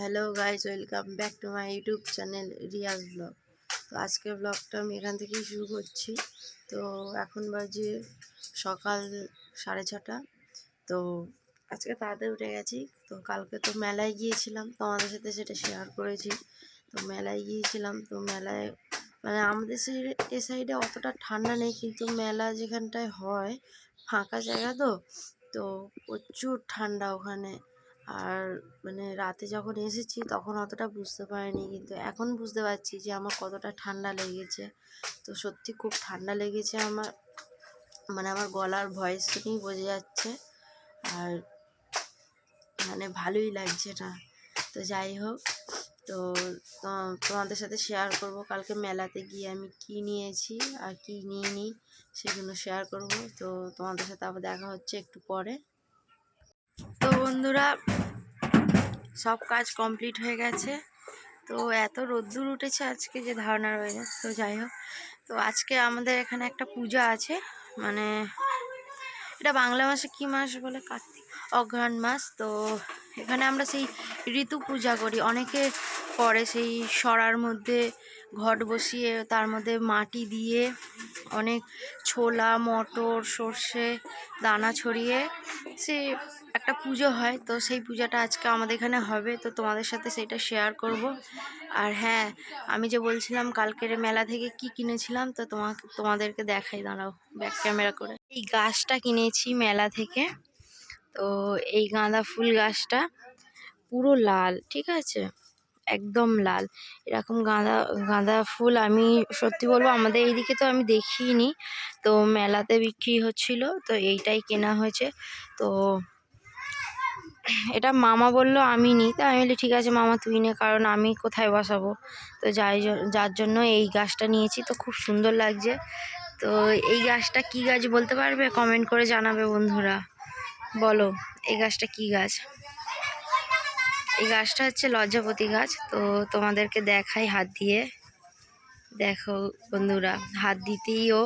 Hello guys welcome back to my YouTube channel Riyaz blog তো আজকের ব্লগটা আমি এখান থেকেই শুরু করছি। তো এখন বাজে সকাল সাড়ে ছটা। তো আজকে তাড়াতাড়ি উঠে গেছি। তো কালকে তো মেলায় গিয়েছিলাম তোমাদের সাথে সেটা শেয়ার করেছি। তো মেলায় গিয়েছিলাম, তো মেলায় মানে আমাদের সাইডে এ সাইডে অতটা ঠান্ডা নেই, কিন্তু মেলা যেখানটায় হয়, ফাঁকা জায়গা তো তো প্রচুর ঠান্ডা ওখানে। আর মানে রাতে যখন এসেছি তখন অতটা বুঝতে পারিনি কিন্তু এখন বুঝতে পারছি যে আমার কতটা ঠান্ডা লেগেছে। তো সত্যি খুব ঠান্ডা লেগেছে আমার। মানে আমার গলার ভয়েস শুনেই বোঝা যাচ্ছে। আর মানে ভালোই লাগছে না। তো যাই হোক, তো তোমাদের সাথে শেয়ার করব। কালকে মেলাতে গিয়ে আমি কি নিয়েছি আর কি নিইনি সেগুলো শেয়ার করব। তো তোমাদের সাথে আবার দেখা হচ্ছে একটু পরে। তো বন্ধুরা, সব কাজ কমপ্লিট হয়ে গেছে। তো এত রোদ্দুর উঠেছে আজকে যে ধারণা রয়েছে তো যাই হোক। তো আজকে আমাদের এখানে একটা পূজা আছে মানে এটা বাংলা মাসে কি মাস বলে? কার্তিক, অঘ্রাণ মাস। তো এখানে আমরা সেই ঋতু পূজা করি। অনেকে করে সেই সরার মধ্যে ঘট বসিয়ে, তার মধ্যে মাটি দিয়ে অনেক ছোলা, মটর, সর্ষে, দানা ছড়িয়ে সে একটা পুজো হয়, তো সেই পূজাটা আজকে আমাদের এখানে হবে, তো তোমাদের সাথে সেটা শেয়ার করব। আর হ্যাঁ আমি যে বলছিলাম কালকের মেলা থেকে কি কিনেছিলাম, তো তোমাকে, তোমাদেরকে দেখাই, দাঁড়াও ব্যাক ক্যামেরা করে। এই গাছটা কিনেছি মেলা থেকে, তো এই গাঁদা ফুল গাছটা পুরো লাল, ঠিক আছে? একদম লাল। এরকম গাঁদা গাঁদা ফুল আমি সত্যি বলব আমাদের এইদিকে তো আমি দেখিনি, তো মেলাতে বিক্রি হচ্ছিল, তো এইটাই কেনা হয়েছে, তো এটা মামা বলল, আমি নিই। তো আমি বলি, ঠিক আছে মামা, তুই নে, কারণ আমি কোথায় বসাবো? তো যাই যার জন্য এই গাছটা নিয়েছি, তো খুব সুন্দর লাগছে। তো এই গাছটা কি গাছ বলতে পারবে? কমেন্ট করে জানাবে বন্ধুরা। বলো, এই গাছটা কি গাছ? এই গাছটা হচ্ছে লজ্জাপতি গাছ। তো তোমাদেরকে দেখাই হাত দিয়ে। দেখো বন্ধুরা, হাত দিতেই ও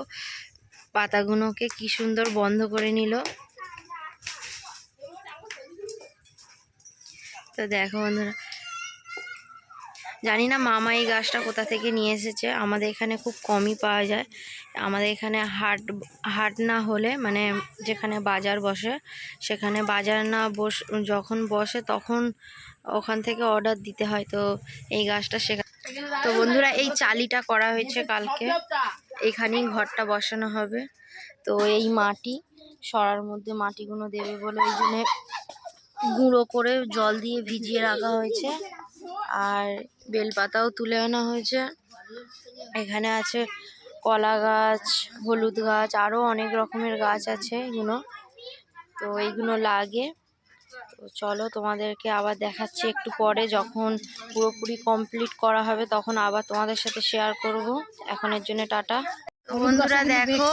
পাতাগুলোকে কি সুন্দর বন্ধ করে নিল। তো দেখো বন্ধুরা। জানি না মামা এই গাছটা কোথা থেকে নিয়ে এসেছে। আমাদের এখানে খুব কমই পাওয়া যায়। আমাদের এখানে হাট হাট না হলে মানে যেখানে বাজার বসে, সেখানে বাজার না বস, যখন বসে তখন ওখান থেকে অর্ডার দিতে হয়। তো এই গাছটা সেখানে তো বন্ধুরা এই চালিটা করা হয়েছে কালকে। এখানেই ঘরটা বসানো হবে। তো এই মাটি, সরার মধ্যে মাটিগুলো দেবে বলে ওই জন্য গুঁড়ো করে জল দিয়ে ভিজিয়ে রাখা হয়েছে। আর বেলপাতাও তুলে আনা হয়েছে। এখানে আছে কলা গাছ হলুদ গাছ আরও অনেক রকমের গাছ আছে এগুলো তো এইগুলো লাগে। তো চলো তোমাদেরকে আবার দেখাচ্ছি একটু পরে যখন পুরোপুরি কমপ্লিট করা হবে তখন আবার তোমাদের সাথে শেয়ার করব। এখনের জন্য টাটা। বন্ধুরা দেখো।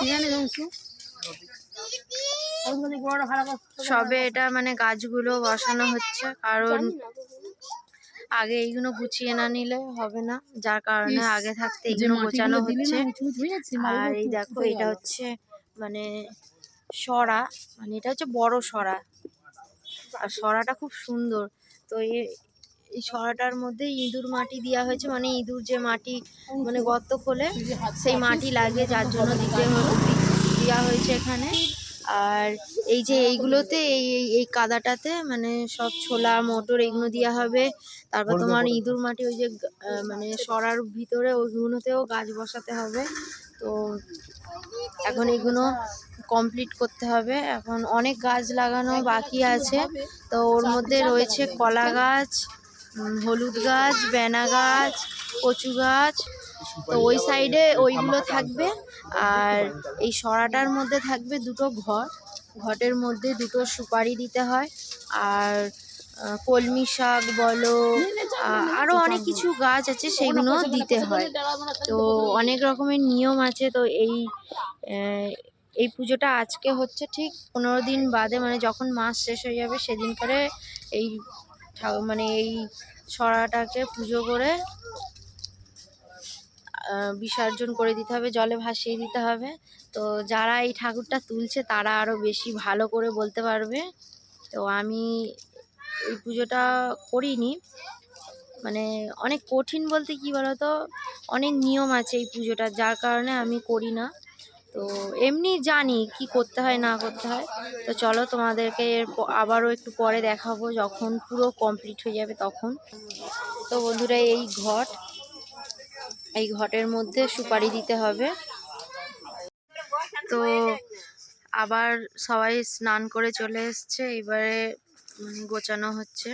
সবে এটা মানে গাছগুলো বসানো হচ্ছে কারণ আগে এইগুলো গুছিয়ে না নিলে হবে না যার কারণে আগে থাকতে এইগুলো গোছানো হচ্ছে। আর এই দেখো এটা হচ্ছে মানে সরা মানে এটা হচ্ছে বড় সরা। আর সরাটা খুব সুন্দর। তো এই সরাটার মধ্যে ইঁদুর মাটি দেওয়া হয়েছে মানে ইঁদুর যে মাটি মানে গর্ত খোলে সেই মাটি লাগে যার জন্য দিতে হ- দেওয়া হয়েছে এখানে। আর এই যে এইগুলোতে এই এই- এই কাদাটাতে মানে সব ছোলা মটর এগুলো দেওয়া হবে। তারপর তোমার ইঁদুর মাটি ওই যে মানে সরার ভিতরে ওইগুলোতেও গাছ বসাতে হবে। তো এখন এগুলো কমপ্লিট করতে হবে। এখন অনেক গাছ লাগানো বাকি আছে। তো ওর মধ্যে রয়েছে কলা গাছ হলুদ গাছ বেনা গাছ কচু গাছ তো ওই সাইডে ওইগুলো থাকবে আর এই সরাটার মধ্যে থাকবে দুটো ঘর। ঘটের মধ্যে দুটো সুপারি দিতে হয়। আর কলমি শাক বলো আরও অনেক কিছু গাছ আছে সেগুলো দিতে হয়। তো অনেক রকমের নিয়ম আছে। তো এই এই পুজোটা আজকে হচ্ছে ঠিক পনেরো দিন বাদে মানে যখন মাস শেষ হয়ে যাবে সেদিন করে এই ঠা- মানে এই ছড়াটাকে পুজো করে বিসর্জন করে দিতে হবে, জলে ভাসিয়ে দিতে হবে। তো যারা এই ঠাকুরটা তুলছে তারা আরও বেশি ভালো করে বলতে পারবে। তো আমি এই পুজোটা করিনি। মানে অনেক কঠিন বলতে কি বলতো? অনেক নিয়ম আছে এই পুজোটা, যার কারণে আমি করি না। তো এমনি জানি কি করতে হয়, না করতে হয়। তো চলো তোমাদেরকে এর আবারও একটু পরে দেখাবো, যখন পুরো কমপ্লিট হয়ে যাবে তখন। তো বন্ধুরা, এই ঘট এই ঘটের মধ্যে সুপারি দিতে হবে। তো আবার সবাই স্নান করে চলে এসছে এবারে মানে গোছানো হচ্ছে।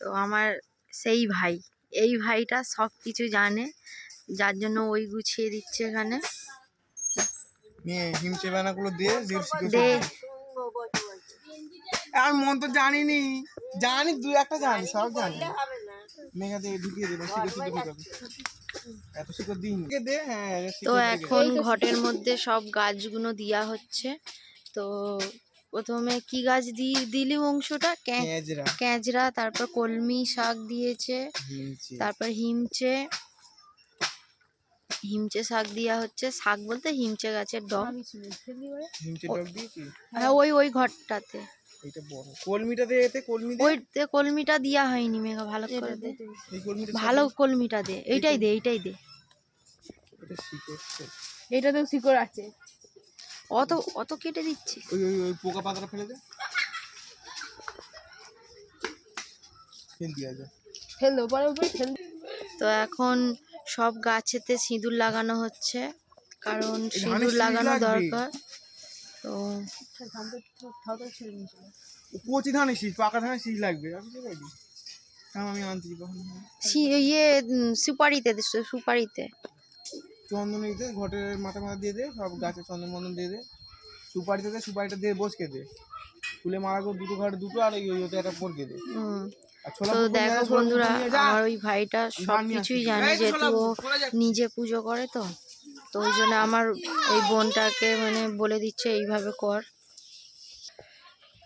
তো আমার সেই ভাই এই ভাইটা সব কিছু জানে যার জন্য ওই গুছিয়ে দিচ্ছে এখানে। দিয়ে দে। আর মন তো জানিনি জানি দুই একটা জানি সব জানি। দিয়ে হ্যাঁ তো এখন ঘটের মধ্যে সব গাছগুলো দেওয়া হচ্ছে। তো প্রথমে কি গাছ দি দিলি অংশটা? ক্যাঁচরা তারপর কলমি শাক দিয়েছে তারপর হিমচে। হিমচে শাক দেওয়া হচ্ছে শাক বলতে হিমচে গাছের দিয়ে কি? হ্যাঁ ওই ওই ঘরটাতে। এইটা বড়। কলমিটা দে এতে কলমি দে। ওই কলমিটা দেওয়া হয়নি মেঘা ভালো করে দে এই কলমিটা ভালো কলমিটা দে। এইটাই দে এইটাই দে। এটা এটাতেও শিকড় আছে। অত অত কেটে দিচ্ছিস? ওই ওই ওই পোকা পাতাটা ফেলে দে। ফেল দিয়া যায় ফেল দে উপরে উপরে ফেল তো এখন সব গাছেতে সিঁদুর লাগানো হচ্ছে। কারণ সিঁদুর লাগানো দরকার। তো কচি ধানের শীষ পাকা ধানের শীষ লাগবে। আমি সি- ইয়ে সুপারিতে সুপারিতে। চন্দন দিতে ঘটের মাথা মাথা দিয়ে দে সব গাছে চন্দন মন্দন দিয়ে দে। সুপারিতে দে সুপারিটা দিয়ে বসকে দে। ফুলে মারা করে দুটো ঘাটে দুটো আর ওই ওতে একটা পরকে দে। হুম। আর তো দেখো বন্ধুরা আমার ওই ভাইটা সব কিছুই জানে যেহেতু ও। নিজে পুজো করে তো। তো ওই জন্য আমার এই বোনটাকে মানে বলে দিচ্ছে, এইভাবে কর।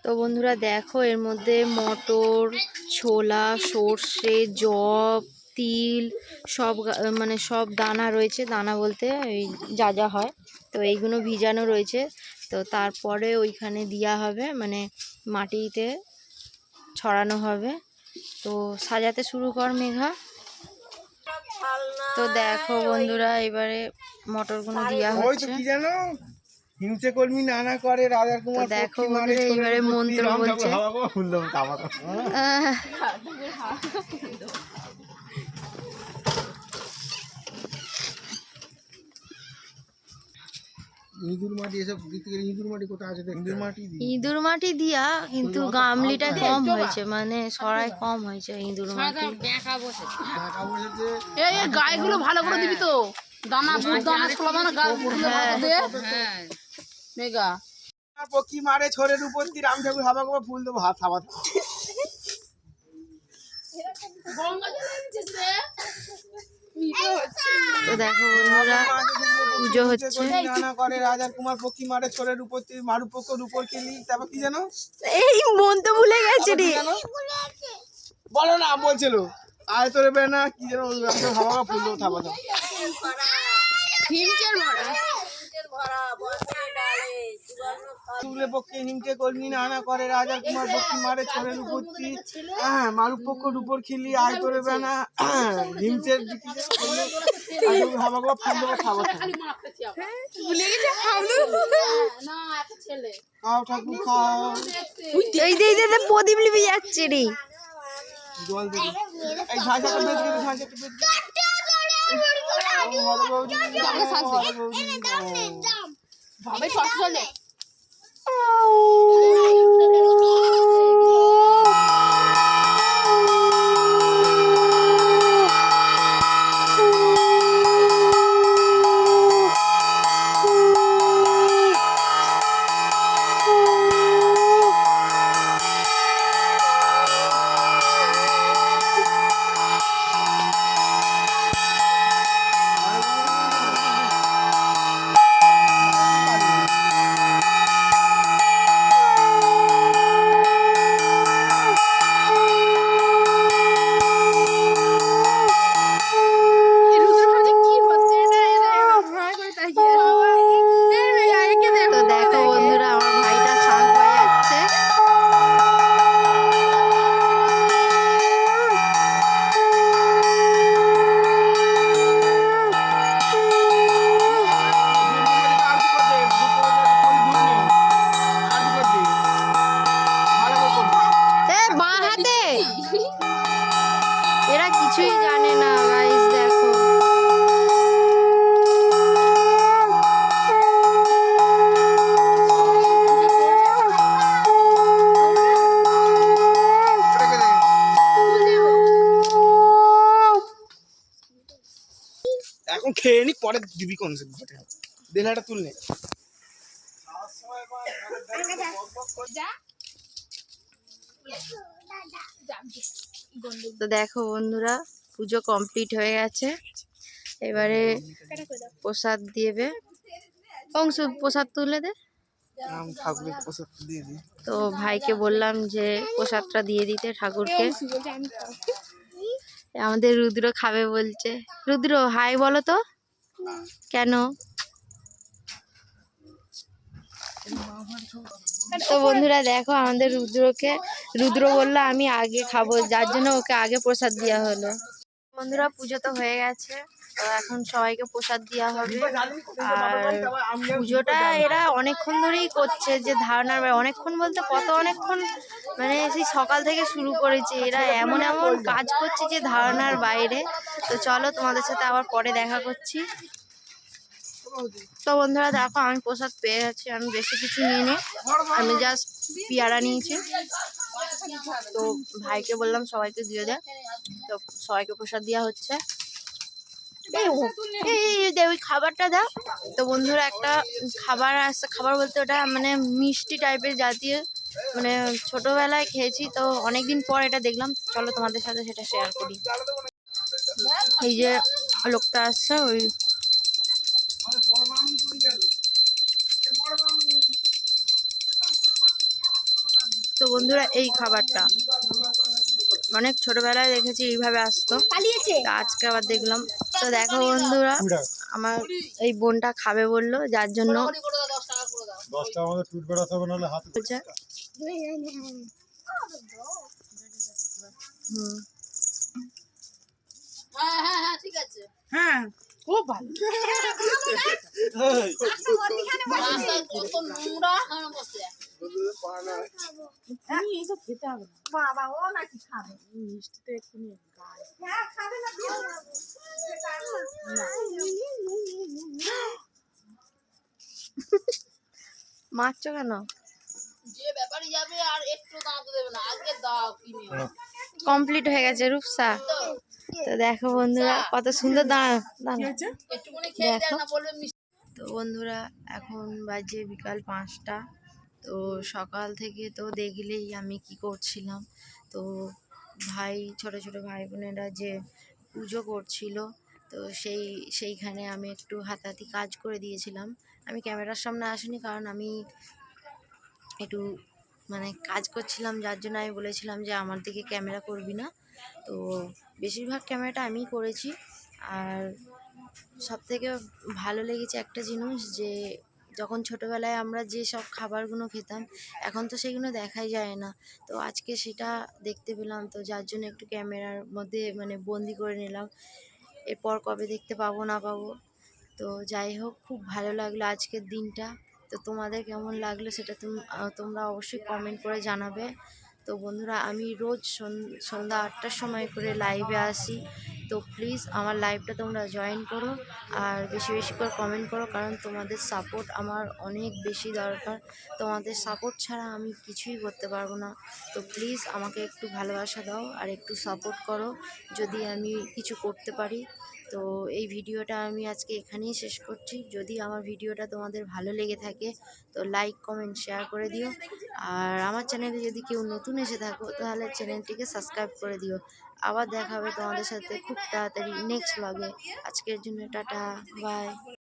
তো বন্ধুরা দেখো, এর মধ্যে মটর, ছোলা, সর্ষে জব তিল, সব মানে সব দানা রয়েছে। দানা বলতে এই যা যা হয়। তো এইগুলো ভিজানো রয়েছে। তো তারপরে ওইখানে দেওয়া হবে মানে মাটিতে ছড়ানো হবে। তো সাজাতে শুরু কর মেঘা। তো দেখো বন্ধুরা এবারে মটরগুলো দেওয়া ওই তো হচ্ছে। কি জানো? হিংসে কর্মী নানা করে রাজার কুমার দেখো এবারে মন্ত্র বলছে। ইঁদুর মাটি এসব দিক থেকে ইঁদুর মাটি কোথায় আছে ইঁদুর মাটি দি ইঁদুর মাটি দিয়া কিন্তু গামলিটা কম হয়েছে মানে সরাই কম হয়েছে ইঁদুর মাটি। ঢাকা বসেছে। এই এই গায়েগুলো ভালো করে দিবি তো। দানা বুট দানা ছোলা দানা গাছগুলো ভালো দে। মেগা পক্ষী মারে ছোরের উপর দিয়ে রাম ঠাকুর হাওয়া গো ফুল দেবো হাত হাওয়া তো দেখো বন্ধুরা পুজো হচ্ছে করে রাজার কুমার পক্ষী মারে ছোরের উপর মারু পক্ষর উপর খেলি তারপর কি জানো এই মন তো ভুলে গেছে রে বলো না বলছিল আয় তোরে বেনা কি যেন হাওয়া ফুল থাবা হিমচের মারা তুলে পক্ষে হিমকে কর্মী নানা করে রাজার কুমার পক্ষী মারে ছোরের উপর হ্যাঁ মারু পক্ষর উপর খেলি আয় বেনা। ভুলে গেছে না একটা ছেলে খাও ঠাকুর খাও। এই দে দে প্রদীপ লিপি যাচ্ছে রে। জল দেবে এই ঝাঁঝ খেয়ে নি পরে দিবি কোন দেলাটা তুলনে তো দেখো বন্ধুরা পুজো কমপ্লিট হয়ে গেছে। এবারে প্রসাদ দিয়েবে অংশু প্রসাদ তুলে দে। তো ভাইকে বললাম যে প্রসাদটা দিয়ে দিতে ঠাকুরকে। আমাদের রুদ্র খাবে বলছে। রুদ্র হাই বলো তো। কেন? তো বন্ধুরা দেখো আমাদের রুদ্রকে, রুদ্র বলল, আমি আগে খাব। যার জন্য ওকে আগে প্রসাদ দেওয়া হলো। বন্ধুরা, পুজো তো হয়ে গেছে। এখন সবাইকে প্রসাদ দেওয়া হবে। আর পুজোটা এরা অনেকক্ষণ ধরেই করছে, যে ধারণার অনেকক্ষণ বলতে কত অনেকক্ষণ? মানে সেই সকাল থেকে শুরু করেছে। এরা এমন এমন কাজ করছে যে ধারণার বাইরে। তো চলো তোমাদের সাথে আবার পরে দেখা করছি। তো বন্ধুরা দেখো, আমি প্রসাদ পেয়ে গেছি, আমি বেশি কিছু নিইনি। আমি জাস্ট পেয়ারা নিয়েছি। তো ভাইকে বললাম সবাইকে দিয়ে দে। তো সবাইকে প্রসাদ দেওয়া হচ্ছে। ওই খাবারটা দাও। তো বন্ধুরা একটা খাবার আসছে খাবার বলতে ওটা মানে মিষ্টি টাইপের জাতীয়। মানে ছোটবেলায় খেয়েছি, তো অনেকদিন পর এটা দেখলাম। চলো তোমাদের সাথে সেটা শেয়ার করি। এই যে লোকটা আসছে ওই তো বন্ধুরা এই খাবারটা। অনেক ছোটবেলায় দেখেছি এইভাবে আসতো। আজকে আবার দেখলাম। তো দেখো বন্ধুরা আমার এই বোনটা খাবে বলল যার জন্য দশটা হ্যাঁ হ্যাঁ হ্যাঁ খুব। হ্যাঁ মারছো কেন? যে ব্যাপারই যাবে আর একটু দাঁড়াতে দেবে না আজকে দাও কিনে। কমপ্লিট হয়ে গেছে রূপসা। তো দেখো বন্ধুরা কত সুন্দর দাঁড়া দাঁড়া। একটুখানি খেয়ে দেয় দেখো। না বলবে মিষ্টি। তো বন্ধুরা এখন বাজে বিকাল পাঁচটা। তো সকাল থেকে তো দেখলেই আমি কি করছিলাম। তো ভাই ছোট ছোট ভাই বোনেরা যে পুজো করছিল তো সেই সেইখানে আমি একটু হাতাহাতি কাজ করে দিয়েছিলাম। আমি ক্যামেরার সামনে আসিনি কারণ আমি একটু মানে কাজ করছিলাম যার জন্য আমি বলেছিলাম যে আমার দিকে ক্যামেরা করবি না। তো বেশিরভাগ ক্যামেরাটা আমিই করেছি। আর সবথেকে ভালো লেগেছে একটা জিনিস যে, যখন ছোটোবেলায় আমরা যে সব খাবারগুলো খেতাম, এখন তো সেগুলো দেখাই যায় না। তো আজকে সেটা দেখতে পেলাম, তো যার জন্য একটু ক্যামেরার মধ্যে মানে বন্দি করে নিলাম। এরপর কবে দেখতে পাবো, না পাবো? তো যাই হোক, খুব ভালো লাগল আজকের দিনটা। তো তোমাদের কেমন লাগল সেটা তুমি তোমরা অবশ্যই কমেন্ট করে জানাবে। তো বন্ধুরা, আমি রোজ সন- সন্ধ্যা আটটার সময় করে লাইভে আসি। তো প্লিজ আমার লাইভটা তোমরা জয়েন করো আর বেশি বেশি করে কমেন্ট করো কারণ তোমাদের সাপোর্ট আমার অনেক বেশি দরকার। তোমাদের সাপোর্ট ছাড়া আমি কিছুই করতে পারব না। তো প্লিজ আমাকে একটু ভালোবাসা দাও আর একটু সাপোর্ট করো। যদি আমি কিছু করতে পারি তো এই ভিডিওটা আমি আজকে এখানেই শেষ করছি। যদি আমার ভিডিওটা তোমাদের ভালো লেগে থাকে, তো লাইক কমেন্ট শেয়ার করে দিও। আর আমার চ্যানেলে যদি কেউ নতুন এসে থাকো, তাহলে চ্যানেলটিকে সাবস্ক্রাইব করে দিও। আবার দেখা হবে তোমাদের সাথে খুব তাড়াতাড়ি নেক্সট ব্লগে আজকের জন্য টাটা বাই